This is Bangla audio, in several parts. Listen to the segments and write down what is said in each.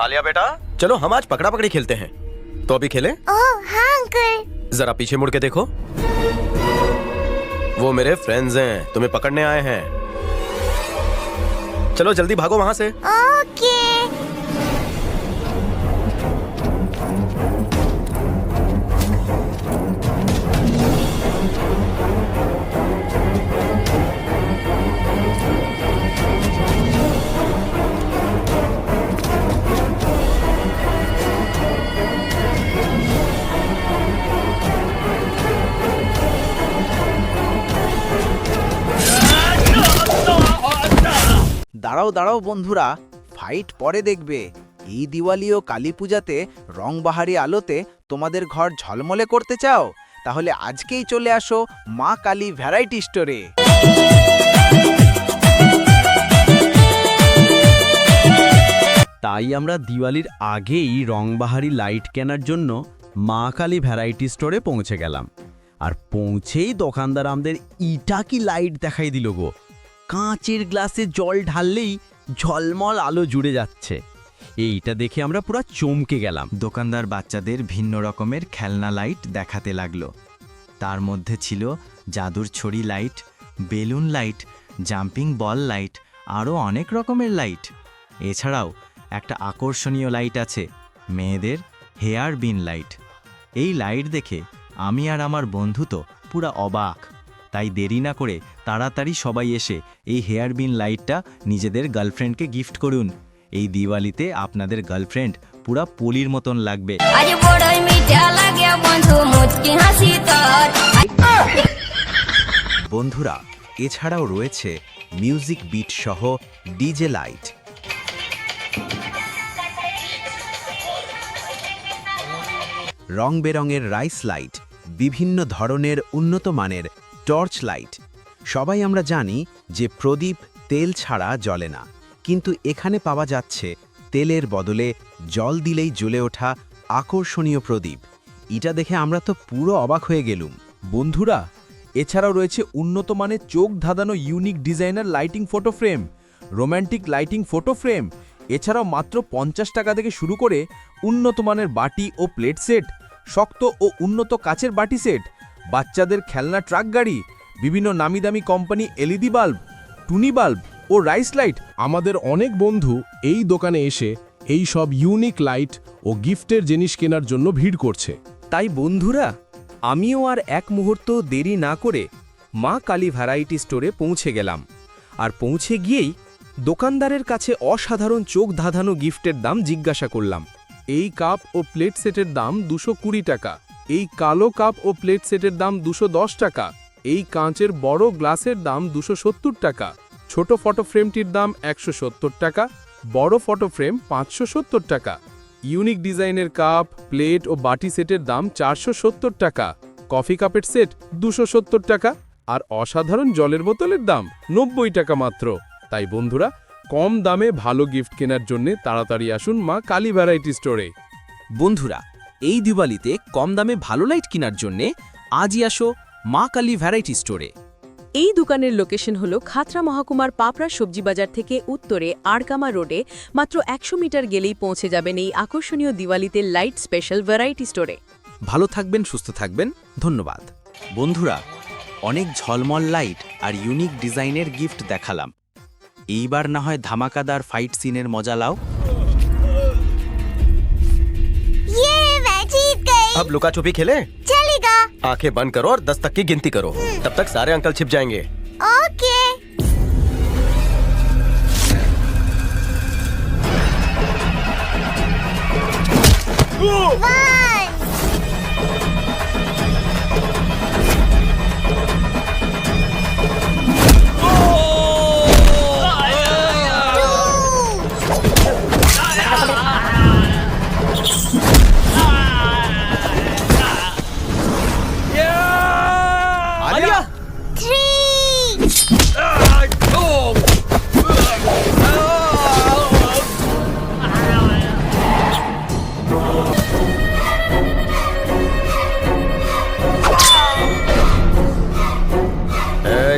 आलिया बेटा? चलो हम आज पकड़ा पकड़ी खेलते हैं। तो अभी खेले? ओह हाँ अंकल। जरा पीछे मुड़ के देखो। वो मेरे फ्रेंड्स हैं तुम्हें पकड़ने आए हैं। चलो जल्दी भागो वहाँ से। ओके। দাঁড়াও দাঁড়াও বন্ধুরা ফাইট পরে দেখবে। এই দিওয়ালি ও কালী পূজাতে রংবাহারি আলোতে তোমাদের ঘর ঝলমলে করতে চাও? তাহলে আজকেই চলে আসো মা কালী ভ্যারাইটি স্টোরে তাই আমরা দিওয়ালির আগেই রংবাহারি লাইট কেনার জন্য মা কালী ভ্যারাইটি স্টোরে পৌঁছে গেলাম। আর পৌঁছেই দোকানদার আমাদের ইটা কি লাইট দেখাই দিল গো। কাঁচের গ্লাসে জল ঢাললেই ঝলমল আলো জুড়ে যাচ্ছে। এইটা দেখে আমরা পুরো চমকে গেলাম। দোকানদার বাচ্চাদের ভিন্ন রকমের খেলনা লাইট দেখাতে লাগল। তার মধ্যে ছিল জাদুর ছড়ি light, balloon light, jumping ball light, আরও অনেক রকমের লাইট। এছাড়াও একটা আকর্ষণীয় লাইট আছে, মেয়েদের হেয়ার বিন লাইট। এই লাইট দেখে আমি আর আমার বন্ধু তো পুরা অবাক। তাই দেরি না করে তাড়াতাড়ি সবাই এসে এই হেয়ার বিন লাইটটা নিজেদের গার্লফ্রেন্ডকে গিফট করুন। এই দিওয়ালিতে আপনাদের গার্লফ্রেন্ড পুরা পলির মতন লাগবে। বন্ধুরা এছাড়াও রয়েছে মিউজিক বিট সহ ডিজে লাইট। রং বেরঙের রাইস লাইট বিভিন্ন ধরনের উন্নত মানের টর্চ লাইট সবাই আমরা জানি যে প্রদীপ তেল ছাড়া জ্বলে না। কিন্তু এখানে পাওয়া যাচ্ছে তেলের বদলে জল দিলেই জ্বলে ওঠা আকর্ষণীয় প্রদীপ। এটা দেখে আমরা তো পুরো অবাক হয়ে গেলুম। বন্ধুরা, এছাড়াও রয়েছে উন্নত মানের চোখ ধাঁধানো unique designer lighting photo frame, romantic lighting photo frame, এছাড়াও মাত্র পঞ্চাশ টাকা থেকে শুরু করে উন্নত মানের বাটি ও প্লেট সেট, শক্ত ও উন্নত কাচের বাটি সেট বাচ্চাদের খেলনা ট্রাক গাড়ি, বিভিন্ন নামি দামি কোম্পানি এলইডি বাল্ব, টুনি বাল্ব ও রাইস লাইট। আমাদের অনেক বন্ধু এই দোকানে এসে এই সব ইউনিক লাইট ও গিফটের জিনিস কেনার জন্য ভিড় করছে। তাই বন্ধুরা, আমিও আর এক মুহূর্ত দেরি না করে মা কালী ভ্যারাইটি স্টোরে পৌঁছে গেলাম। আর পৌঁছে গিয়েই দোকানদারের কাছে অসাধারণ চোখ ধাঁধানো গিফটের দাম জিজ্ঞাসা করলাম। এই কাপ ও প্লেট সেটের দাম দুশো টাকা। এই কালো কাপ ও প্লেট সেটের দাম দুশো টাকা, এই কাঁচের বড় গ্লাসের দাম দুশো টাকা, ছোট ফটো ফ্রেমটির দাম একশো সত্তর টাকা, বড় ফটো ফ্রেম পাঁচশো সত্তর টাকা, ইউনিক ডিজাইনের কাপ, প্লেট ও বাটি সেটের দাম চারশো সত্তর টাকা, কফি কাপের সেট দুশো টাকা আর অসাধারণ জলের বোতলের দাম নব্বই টাকা মাত্র। তাই বন্ধুরা, কম দামে ভালো গিফট কেনার জন্য তাড়াতাড়ি আসুন মা কালী ভ্যারাইটি স্টোরে। বন্ধুরা এই দিওয়ালিতে কম দামে ভালো লাইট কেনার জন্যে আজই আসো মা কালী ভ্যারাইটি স্টোরে। এই দোকানের লোকেশন হল খাতরা মহাকুমার পাপড়া সবজি বাজার থেকে উত্তরে আড়কামা রোডে। মাত্র একশো মিটার গেলেই পৌঁছে যাবেন এই আকর্ষণীয় দিওয়ালিতে লাইট স্পেশাল ভ্যারাইটি স্টোরে। ভালো থাকবেন সুস্থ থাকবেন ধন্যবাদ। বন্ধুরা অনেক ঝলমল লাইট আর ইউনিক ডিজাইনের গিফট দেখালাম। এইবার না হয় ধামাকাদার ফাইট সিনের মজা লাও। अब लुका छुपी खेले? चलेगा। आँखें बंद करो और दस तक की गिनती करो। तब तक सारे अंकल छिप जाएँगे। ओके। One.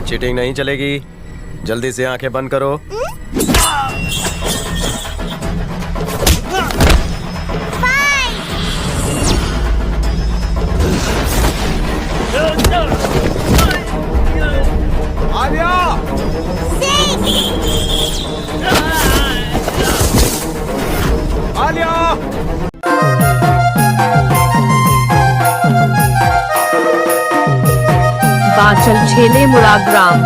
चीटिंग नहीं चलेगी। जल्दी से आँखें बंद करो। आलिया! पांचल छेले मुरा ग्राम